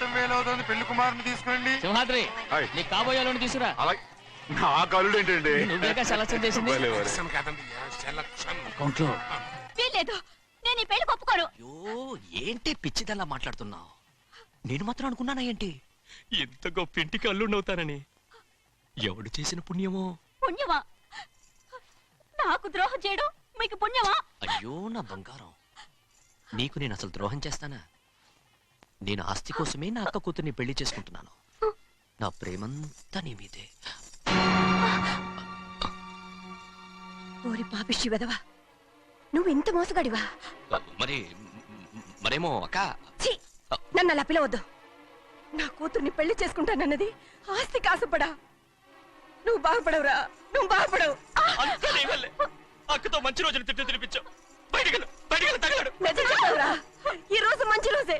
ముహూర్తం వేలవుతుంది పెళ్ళి కుమారుని తీసుకురండి. సింహాద్రి హాయ్. నీ కాబోయేలోని తీసురా అలాగే. నా కళ్ళు ఏంటండి? నువ్వేగా సెలక్షన్ చేసింది? భలే వారే. సెలక్షన్ కాదండి సెలక్షన్. అకౌంట్లో. వీల్లేదు నేను ఈ పెళ్ళి ఒప్పుకోను. అయ్యో ఏంటి పిచ్చిదల్లా మాట్లాడుతున్నావు? నేను మాత్రం అనుకున్నానా ఏంటి? ఎంత గొప్ప ఇంటికి అల్లుండవుతానని ఎవడు చేసిన పుణ్యమో? పుణ్యమా? నాకు ద్రోహం చేయడం మీకు పుణ్యమా? అయ్యో నా బంగారం. నీకు నేను అసలు ద్రోహం చేస్తానా? నేను ఆస్తి కోసమే నా అక్క కూతుర్ని పెళ్ళి చేసుకుంటున్నాను. నా ప్రేమంతా నీ మీదే. ఓరి పాపిష్టి వెదవా నువ్వు ఇంత మోసగాడివా? మరి మరేమో అక్క? ఛీ నన్ను అలా పిలవద్దు. నా కూతుర్ని పెళ్ళి చేసుకుంటానన్నది ఆస్తి కాసపడా. నువ్వు బాగుపడవురా నువ్వు బాగుపడవు. ఆ! అంతా నీ వల్లే. అక్కతో మంచి రోజులు తిట్టు తినిపించావు బయటికి బయటికి తగలడు. నిజం చెప్పవురా. ఈ రోజు మంచి రోజే.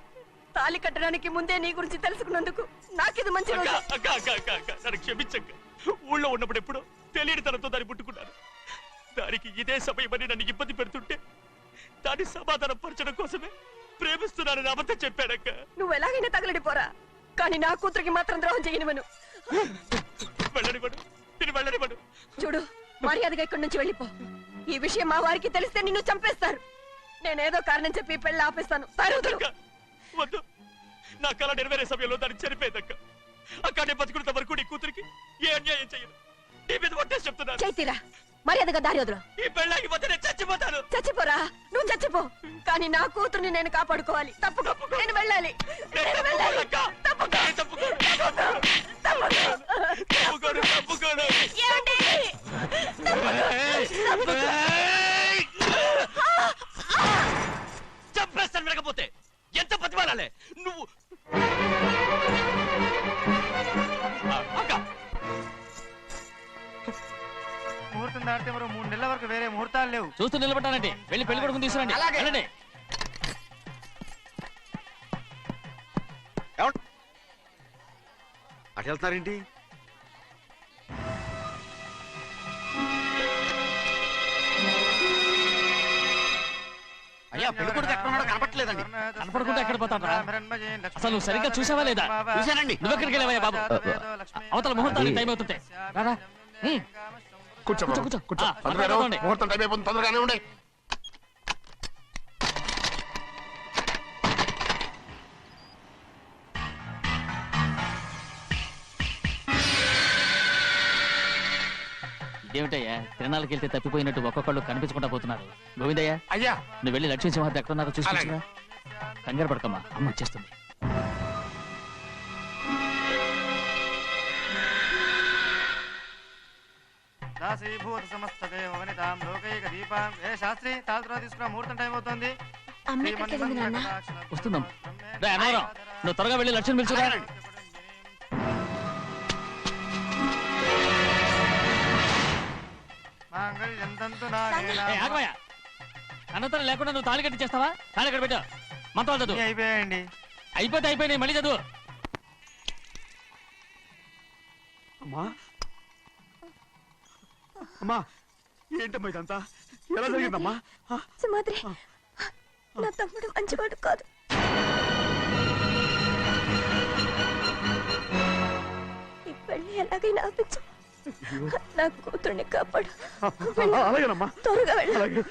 తాళి కట్టడానికి ముందే నీ గురించి తెలుసుకున్నందుకు నాకిది మంచి నన్ను క్షమించక్క ఊళ్ళో ఉన్నప్పుడు ఎప్పుడో తెలియని తనతో దాన్ని పుట్టుకున్నాను దానికి ఇదే సమయమని నన్ను ఇబ్బంది పెడుతుంటే దాన్ని సమాధానం పరచడం కోసమే ప్రేమిస్తున్నానని అబద్ధం చెప్పానక్క నువ్వు ఎలాగైనా తగలడిపోరా కానీ నా కూతురికి మాత్రం ద్రోహం చేయనివను వెళ్ళనివ్వడు నేను వెళ్ళనివ్వడు చూడు మర్యాదగా ఇక్కడి నుంచి వెళ్ళిపో. ఈ విషయం మా వారికి తెలిస్తే నిన్ను చంపేస్తారు. నేనేదో కారణం చెప్పి ఈ పెళ్ళి ఆపేస్తాను వద్దు. నా కళ నెరవేరే సమయంలో దాన్ని చనిపోయిందక్క. అక్క నేను బతుకున్నంత వరకు నీ కూతురికి ఏ అన్యాయం చేయను. నీ మీద ఒట్టేసి చెప్తున్నాను. చైతీరా మర్యాదగా దారి వదులు. ఈ పెళ్ళాగిపోతే నేను చచ్చిపోతాను. చచ్చిపోరా నువ్వు చచ్చిపో. కానీ నా కూతుర్ని నేను కాపాడుకోవాలి. తప్పుకో నేను వెళ్ళాలి. నేను వెళ్ళాలి. తప్పుకో. నేను తప్పుకోను. తప్పుకో. తప్పుకోను తప్పుకోను. ఏమండి? చంపేస్తాను వినకపోతే. ఎంత బతిమాలాలే? నువ్వు ముహూర్తం దాటితే మరో మూడు నెలల వరకు వేరే ముహూర్తాలు లేవు. చూస్తూ నిలబడ్డానండి. వెళ్ళి పెళ్ళి కొడుకుని తీసుకురండి. వెళ్ళండి. అటు వెళ్తున్నారేంటి? పెళ్ళి కొడుకు ఎక్కడ ఉన్నాడో కనపట్లేదండి కనపడకుండా ఎక్కడ పోతాడ్రా? అసలు నువ్వు సరిగ్గా చూసావా లేదా? చూశానండి. నువ్వెక్కడికి వెళ్ళావయ్యా బాబు అవతల ముహూర్తానికి టైం అవుతుంటే రారా. కూర్చో కూర్చో, కూర్చో. ఆ, తొందరగా. ముహూర్తం టైం అయిపోతుంది తొందరగానే ఉండే ఇదేమిటయ్యా తిరణాలకు వెళ్తే తప్పిపోయినట్టు ఒక్కొక్కళ్ళు కనిపించకుండా పోతున్నారు. గోవిందయ్య అయ్యా! నువ్వు వెళ్ళి లక్ష్మీ సింహాద్రి ఎక్కడ ఉన్నారో చూసుకుంటున్నా కంగారు పడకమ్మా అమ్మ వచ్చేస్తుంది. దాసీభూత సమస్త దేవ వనితాం లోకైక దీపాం. ఏ శాస్త్రి తీసుకురా ముహూర్తం టైం అవుతుంది. అమ్మ ఎక్కడికి వెళ్ళింది నాన్న? వస్తుందమ్మ. రే అన్నవరం నువ్వు త్వరగా వెళ్ళి లక్ష్మణ్ పిలుచురా. అన్నతరం లేకుండా నువ్వు తాళి కట్టి చేస్తావా తాళి ఎక్కడ పెట్టావు? మంత్రాలు చదువు. అయిపోయాయండి. అయిపోతే అయిపోయినాయి మళ్ళీ చదువు. అమ్మా. అమ్మా ఏంటమ్మా ఇదంతా? ఎలా జరిగిందమ్మా? సుమాద్రి నా తమ్ముడు మంచివాడు కాదు. ఈ పెళ్ళి ఎలాగైనా ఆపించు. నా కూతుర్ని కాపాడు. త్వరగా వెళ్ళు.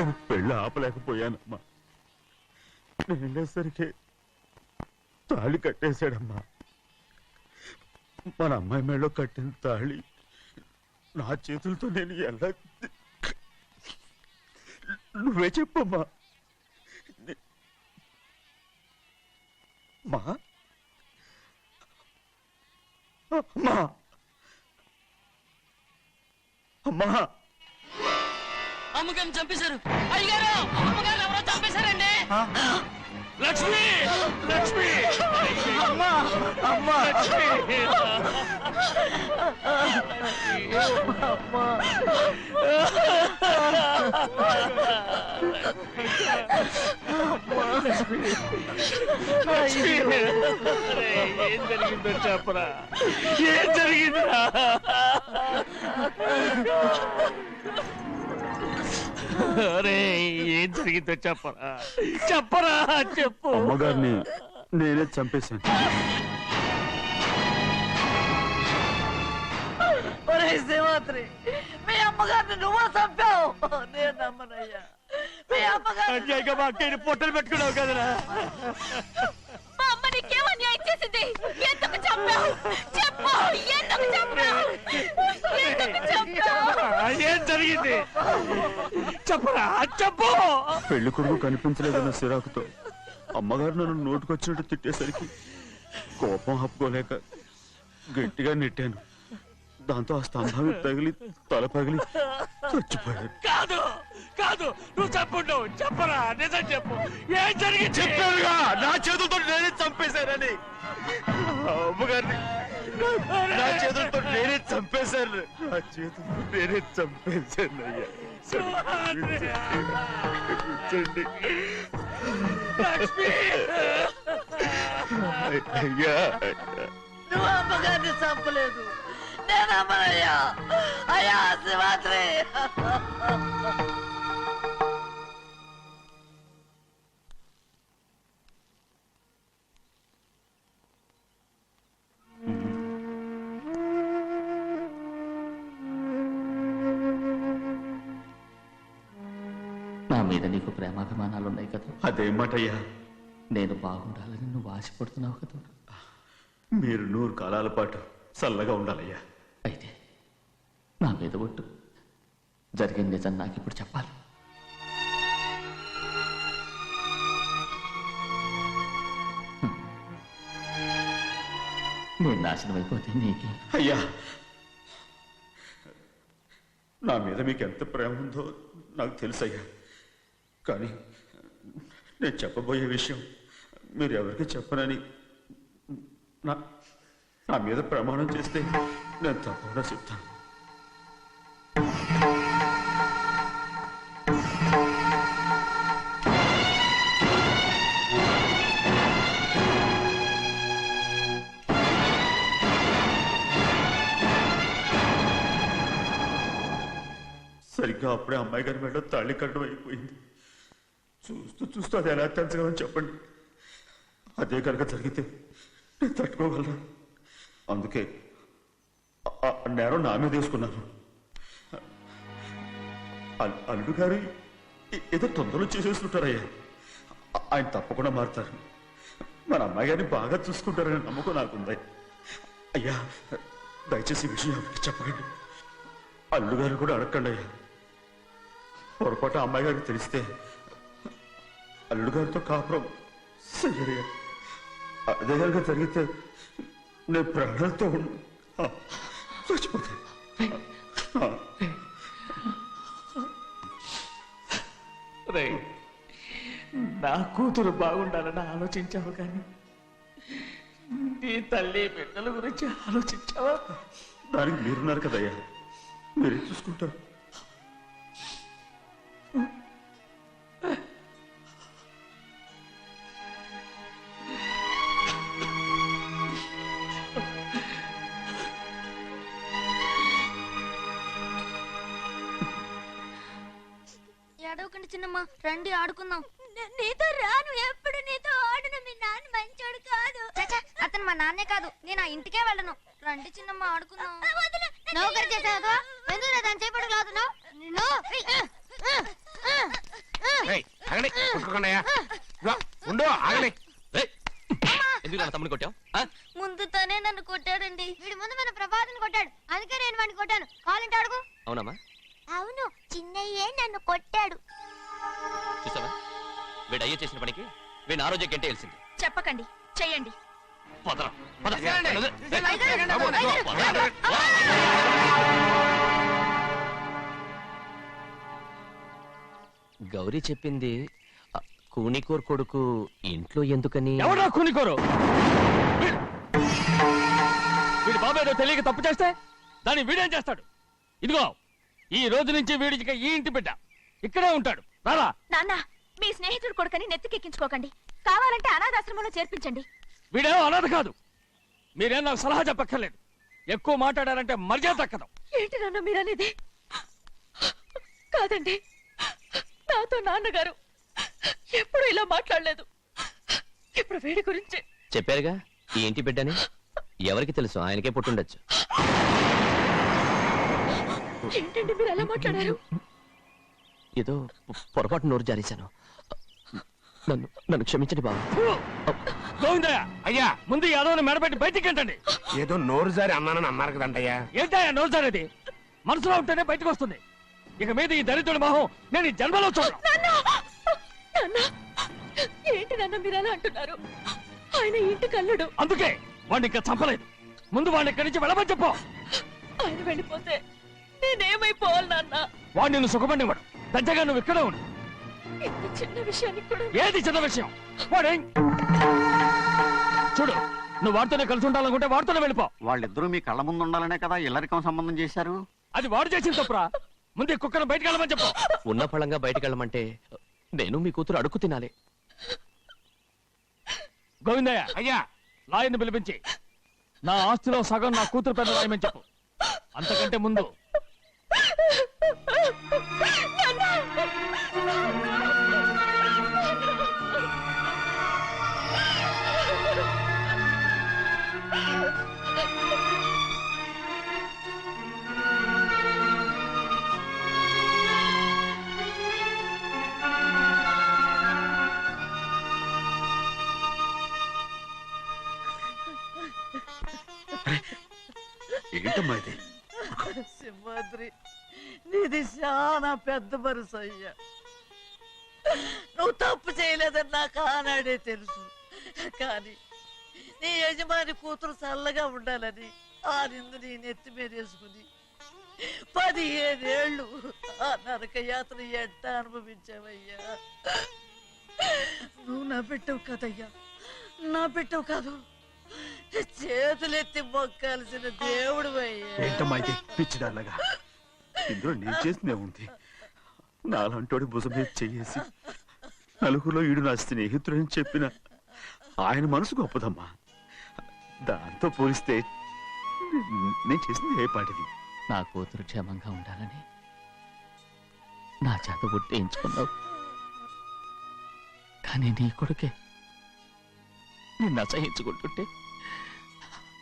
నేను పెళ్ళి ఆపలేకపోయానమ్మా. నేను వెళ్ళేసరికి తాళి కట్టేశాడమ్మా. మన అమ్మాయి మేడలో కట్టిన తాళి నా చేతులతో నేను ఎలా నువ్వే చెప్పమ్మా. మా? అమ్మా. అమ్మా. అమ్మగారిని చంపేశారు. అయ్యారు అమ్మగారు ఎవరో చంపేశారండి. లక్ష్మి లక్ష్మి. అమ్మా అమ్మా. ఏం జరిగిందో చెప్పరా? ఏం జరిగిందిరా? అరే ఏం జరిగిందో చెప్పరా? చెప్పరా చెప్పు. అమ్మగారిని నేనే చంపేశాను. శ్రీమాత్రి మీ అమ్మగారిని నువ్వు చంపావు. నేను నమ్మనయ్యా. మీ అమ్మగారు పొట్టలు పెట్టుకున్నావు కదరా. మా అమ్మ నీకేం అన్యాయం చేసింది? చెప్పు ఎందుకు ఎందుకు చంపావు ఏం జరిగింది? చెప్పరా చెప్పు! పెళ్ళి కొడుకు కనిపించలేదన్న సిరాకుతో అమ్మగారు నన్ను నోటుకొచ్చినట్టు తిట్టేసరికి కోపం ఆపుకోలేక గట్టిగా నెట్టాను. దాంతో ఆ స్తంభానికి తగిలి తల పగిలి చచ్చిపోయాడు కాదు! కాదు నువ్వు చెప్పుండు చెప్పరా నిజం చెప్పు. ఏం జరిగింది? చెప్పానుగా నా చేతులతో నేనే చంపేశానని. అమ్మగారిని నా చేతులతో నేనే చంపేశాను నా చేతులతో నేనే చంపేశాను అయ్యా. అయ్యా నువ్వు అమ్మగారిని చంపలేదు. నేను నమ్మనయ్యా అయ్యా శ్రీమాత్రి నా మీద నీకు ప్రేమాభిమానాలు ఉన్నాయి కదా. అదేమాటయ్యా నేను బాగుండాలని నువ్వు ఆశపడుతున్నావు కదా. మీరు నూరు కాలాల పాటు చల్లగా ఉండాలయ్యా. అయితే నా మీద ఒట్టు. జరిగిన నిజం నాకు ఇప్పుడు చెప్పాలి. నేను నాశనం అయిపోతే అయ్యా! నా మీద మీకు ఎంత ప్రేమ ఉందో నాకు తెలుసయ్యా. కానీ నేను చెప్పబోయే విషయం మీరు ఎవరికి చెప్పనని నా నా మీద ప్రమాణం చేస్తే నేను తప్పకుండా చెప్తాను. సరిగ్గా అప్పుడే అమ్మాయి గారి మెడలో తాళి కట్టడం అయిపోయింది. చూస్తూ చూస్తూ అది ఎలా తెంచగలని చెప్పండి. అదే కనుక జరిగితే నేను తట్టుకోగలను. అందుకే నేరం నా మీద తీసుకున్నాను అల్లుడు గారు ఏదో తొందరలో చేసేసుకుంటారయ్యా. ఆయన తప్పకుండా మారుతారు. మన అమ్మాయి గారిని బాగా చూసుకుంటారనే నమ్మకం నాకుంది. అయ్యా దయచేసి విషయం చెప్పకండి. అల్లుగారు కూడా అడగండి అయ్యా. పొరపాటు అమ్మాయి గారికి తెలిస్తే అల్లుడు గారితో కాపురం. అదే కనుక జరిగితే నేను ప్రాణాలతో చచ్చిపోతాను నా కూతురు బాగుండాలని ఆలోచించావు కానీ నీ తల్లి బిడ్డల గురించి ఆలోచించావా? దానికి మీరున్నారు కదయ్యా. మీరేం చూసుకుంటారు. నాన్న మంచోడు కాదు. అతను మా నాన్నే కాదు. నేను ఆ ఇంటికే వెళ్ళను. రండి చిన్నమ్మ ఆడుకుందాం. నౌకరి చేసావు? ఎందుకు దాని చేపడు. రా, ఉండు ఆగలే రేయ్, ఎందుకు నా తమ్ముని కొట్టావు? ముందు తనే నన్ను కొట్టాడండి. వీడి ముందు మన ప్రభాతం కొట్టాడు. అందుకే నేను వాడిని కొట్టాను. కావాలంటే అడుగు. అవునమ్మా. అవును చిన్నయ్యే నన్ను కొట్టాడు. చూసావా? వీడు అయ్యే చేసిన పనికి వీడిని ఆ రోజే గంటే తెలిసింది చెప్పకండి. చెయ్యండి. పదరా పద. గౌరీ చెప్పింది కూనికోర్ కొడుకు ఇంట్లో ఎందుకని? ఎవడా కూనికోరు? వీడు. వీడి బాబు ఏదో తెలియక తప్పు చేస్తే దాన్ని వీడేం చేస్తాడు? ఇదిగో ఈ రోజు నుంచి వీడికి ఈ ఇంటి బిడ్డ. ఇక్కడే ఉంటాడు. రారా? నాన్న మీ స్నేహితుడు కొడుకని నెత్తికెక్కించుకోకండి. కావాలంటే అనాథాశ్రమంలో చేర్పించండి. వీడేమో అనాథ కాదు. మీరేం నాకు సలహా చెప్పక్కర్లేదు. ఎక్కువ మాట్లాడారంటే మర్యాద దక్కదు. ఏంటి నాన్న మీరనేది? కాదండి. నాతో నాన్నగారు ఎప్పుడు ఇలా మాట్లాడలేదు. ఇప్పుడు వీడి గురించి చెప్పారుగా? ఈ ఇంటి బిడ్డని? ఎవరికి తెలుసు? ఆయనకే పుట్టుండొచ్చు. ఏంటండి మీరు ఎలా మాట్లాడారు? ఏదో పొరపాటు నోరు జారేశాను. నన్ను నన్ను క్షమించండి బాబు. గోవిందయ్య! అయ్యా ముందు ఈ యాదవ్ని మెడపెట్టి బయటికి ఏంటండి ఏదో నోరు జారి అన్నానని అన్నారు కదంటయ్యా ఏంటయ్యా నోల్చారేది మనసులో ఉంటేనే బయటకు వస్తుంది. ఇక మీద ఈ దరిద్రుడి మొహం నేను ఈ జన్మలో చూడను. నాన్న! ఏంటి నాన్న మీరు అలా అంటున్నారు? ఆయన ఇంటి కల్లుడు. అందుకే వాడిని ఇంకా చంపలేదు. ముందు వాడిని ఇక్కడి నుంచి వెళ్ళమని చెప్పు. ఆయన వెళ్ళిపోతే నేనేమైపోవాలి నాన్న? వాడిని నువ్వు సుఖపడివాడు దచ్చగా నువ్వు ఇక్కడే ఉండు. ఇంత చిన్న విషయానికి కూడా ఏది చిన్న విషయం? వాడేం? చూడు నువ్వు వాడితోనే కలిసి ఉండాలనుకుంటే వాడితోనే వెళ్ళిపో. వాళ్ళిద్దరూ మీ కళ్ళ ముందు ఉండాలనే కదా ఇల్లరికం సంబంధం చేశారు? అది వాడు చేసిన తప్పురా. ముందు ఈ కుక్కను బయటకు వెళ్ళమని చెప్పు. ఉన్న ఫలంగా బయటకు వెళ్ళమంటే నేను మీ కూతురు అడుగు తినాలి. గోవిందయ్య అయ్యా! లాయర్ని పిలిపించి నా ఆస్తిలో సగం నా కూతురు పెద్ద రాయమని చెప్పు. అంతకంటే ముందు ఏంటమ్మా ఇది? సింహాద్రి నీది చాలా పెద్ద మనసు అయ్యా. నువ్వు తప్పు చేయలేదని నాకు ఆనాడే తెలుసు. కానీ నీ యజమాని కూతురు చల్లగా ఉండాలని ఆ నిందు నీ నెత్తి మీద వేసుకుని పదిహేనేళ్ళు ఆ నరక యాత్ర ఎంత అనుభవించావయ్యా? నువ్వు నా పెట్టవు కదయ్యా. నా పెట్టవు కాదు. చేతులెత్తి మొక్కాల్సిన దేవుడు ఏంటమ్మా ఇది? పిచ్చిదాల్లగా ఇందులో నేను చేసిందే ఉంది. నాలంటోడి భుజం మీద చెయ్యేసి నలుగురిలో ఈడు నా స్నేహితుడని చెప్పిన ఆయన మనసు గొప్పదమ్మా. దాంతో పోలిస్తే నే- నేను చేసింది ఏ పాటిది? నా కూతురు క్షేమంగా ఉండాలని నా చేత గుర్తించుకున్నావు కానీ నీ కొడుకే నిన్ను అసహించుకుంటుంటే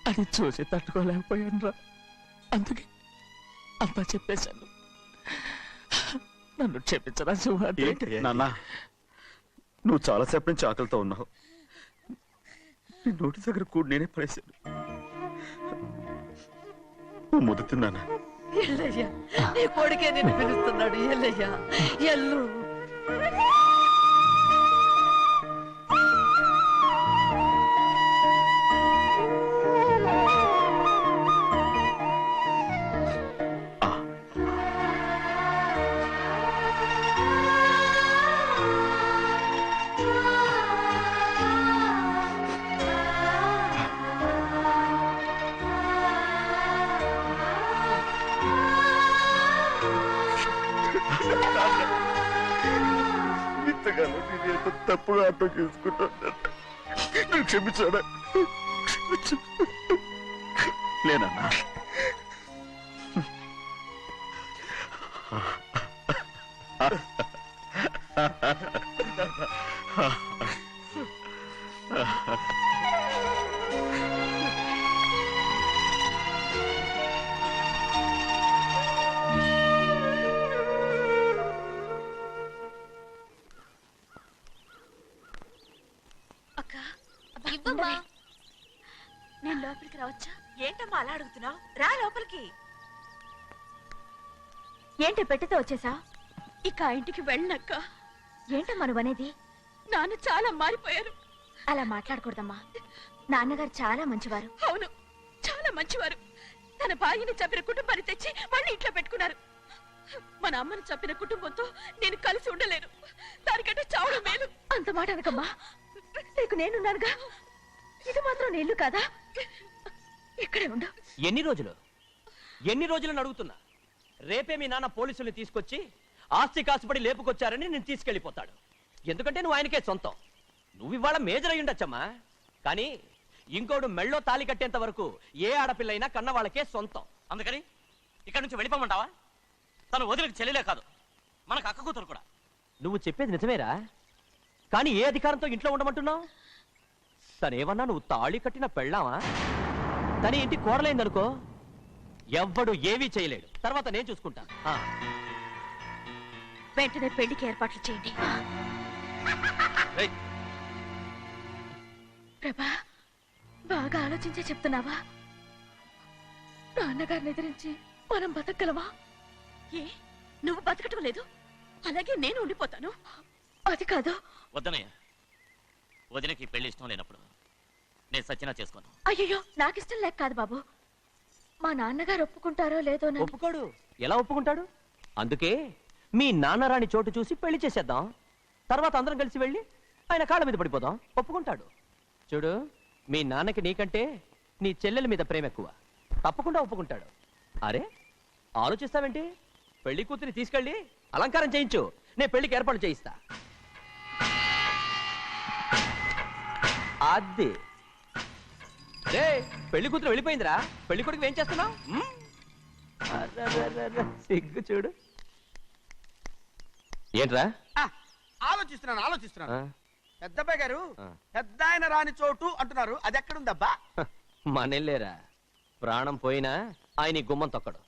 అది చూసి తట్టుకోలేకపోయాను రా అందుకే అంతా చెప్పేశాను. నన్ను క్షమించరా నాన్న నువ్వు చాలాసేపు నుంచి ఆకలితో ఉన్నావు. నీ నోటి దగ్గర కూడా నేనే పడేశాను. నువ్వు ముద్దు తిన్నానా? ఎల్లయ్యా నీ కొడుకే నిన్ను పిలుస్తున్నాడు. ఎల్లయ్యా ఎల్లు. తప్పుగా అర్థం చేసుకుంటాను క్షమించాడా నేనన్నా Ha ha ha. ఏంటి పెట్టితే వచ్చేసా? ఇక ఆ ఇంటికి వెళ్ళనక్క. ఏంటమ్మా అనేది నాన్న చాలా మారిపోయారు. అలా మాట్లాడకూడదమ్మా. నాన్నగారు చాలా మంచివారు. అవును చాలా మంచివారు. తన భార్యని చంపిన కుటుంబాన్ని తెచ్చి మళ్ళీ ఇంట్లో పెట్టుకున్నారు. మన అమ్మని చంపిన కుటుంబంతో నేను కలిసి ఉండలేను. దానికంటే చావడం మేలు. అంత మాట అనకమ్మా. నీకు నేనున్నానుగా. ఇది మాత్రం నీళ్ళు కాదా? ఇక్కడే ఉండు. ఎన్ని రోజులు? ఎన్ని రోజులను అడుగుతున్నా? రేపే మీ నాన్న పోలీసుల్ని తీసుకొచ్చి ఆస్తి కాసుపడి లేపుకొచ్చారని నేను తీసుకెళ్ళిపోతాడు. ఎందుకంటే నువ్వు ఆయనకే సొంతం. నువ్వు ఇవాళ మేజర్ అయి ఉండొచ్చమ్మా కానీ ఇంకోడు మెళ్ళో తాలి కట్టేంత వరకు ఏ ఆడపిల్లైనా కన్న వాళ్ళకే సొంతం. అందుకని ఇక్కడి నుంచి వెళ్ళిపోమంటావా? తను వదిలికి చెల్లెలే కాదు. మనకు అక్క కూతురు కూడా. నువ్వు చెప్పేది నిజమేరా? కానీ ఏ అధికారంతో ఇంట్లో ఉండమంటున్నావు? తనేమన్నా నువ్వు తాళి కట్టిన పెళ్ళావా తన ఇంటి కోడలైందనుకో ఎవ్వడు ఏవీ చేయలేడు. తర్వాత నేను చూసుకుంటా ఆ, వెంటనే పెళ్ళికి ఏర్పాట్లు చేయండి. రేయ్, ప్రభా బాగా ఆలోచించే చెప్తున్నావా? నాన్నగారిని ఎదిరించి మనం బతకగలవా ఏ నువ్వు బతకటం లేదు. అలాగే నేను ఉండిపోతాను. అది కాదు. వద్దనయ్య. వదినకి పెళ్ళి ఇష్టం లేనప్పుడు. నేను సచ్చినా చేసుకోను. అయ్యో నాకిష్టం లేక కాదు బాబు. మా నాన్నగారు ఒప్పుకుంటారో లేదో ఒప్పుకోడు. ఎలా ఒప్పుకుంటాడు? అందుకే మీ నాన్నరాని చోటు చూసి పెళ్ళి చేసేద్దాం. తర్వాత అందరం కలిసి వెళ్ళి ఆయన కాళ్ళ మీద పడిపోదాం. ఒప్పుకుంటాడు. చూడు మీ నాన్నకి నీకంటే నీ చెల్లెల మీద ప్రేమ ఎక్కువ. తప్పకుండా ఒప్పుకుంటాడు. అరే ఆలోచిస్తావేంటి? పెళ్ళి కూతురి తీసుకెళ్ళి అలంకారం చేయించు. నేను పెళ్ళికి ఏర్పాటు చేయిస్తా. అది పెళ్ళి కూతురు వెళ్ళిపోయిందిరా. పెళ్ళి కొడుకు ఏం చేస్తున్నావు? సిగ్గు చూడు. ఏంట్రా? ఆలోచిస్తున్నాను ఆలోచిస్తున్నాను. పెద్దబ్బాయి గారు. పెద్ద ఆయన రాని చోటు అంటున్నారు. అది ఎక్కడుందబ్బా? మనెళ్ళేరా. ప్రాణం పోయినా ఆయన గుమ్మం తొక్కడు.